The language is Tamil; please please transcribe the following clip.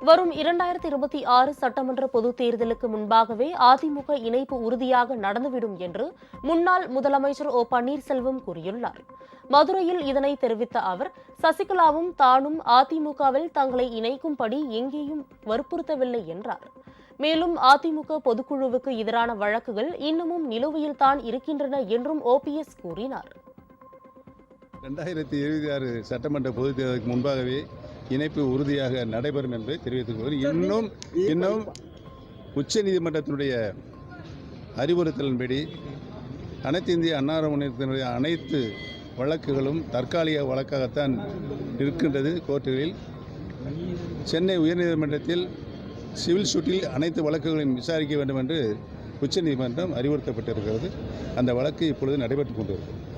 வரும் இரண்டாயிரத்தி இருபத்தி ஆறு சட்டமன்ற பொதுத் தேர்தலுக்கு முன்பாகவே அதிமுக இணைப்பு உறுதியாக நடந்துவிடும் என்று முன்னாள் முதலமைச்சர் ஓ பன்னீர்செல்வம் கூறியுள்ளார். மதுரையில் இதனை தெரிவித்த அவர் சசிகலாவும் தானும் அதிமுகவில் தங்களை இணைக்கும்படி எங்கேயும் வற்புறுத்தவில்லை என்றார். மேலும் அதிமுக பொதுக்குழுவுக்கு எதிரான வழக்குகள் இன்னமும் நிலுவையில்தான் இருக்கின்றன என்றும் ஓபிஎஸ் கூறினார். ரெண்டாயிரத்தி இருபத்தி ஆறு சட்டமன்ற பொதுத் தேர்தலுக்கு முன்பாகவே இணைப்பு உறுதியாக நடைபெறும் என்பதை தெரிவித்துக் கொள்கிறேன். இன்னும் இன்னும் உச்சநீதிமன்றத்தினுடைய அறிவுறுத்தலின்படி அனைத்து இந்திய அன்னார முன்னேற்றத்தினுடைய அனைத்து வழக்குகளும் தற்காலிக வழக்காகத்தான் இருக்கின்றது கோர்ட்டுகளில். சென்னை உயர்நீதிமன்றத்தில் சிவில் சூட்டில் அனைத்து வழக்குகளையும் விசாரிக்க வேண்டும் என்று உச்சநீதிமன்றம் அறிவுறுத்தப்பட்டிருக்கிறது. அந்த வழக்கு இப்பொழுது நடைபெற்றுக் கொண்டிருக்கிறது.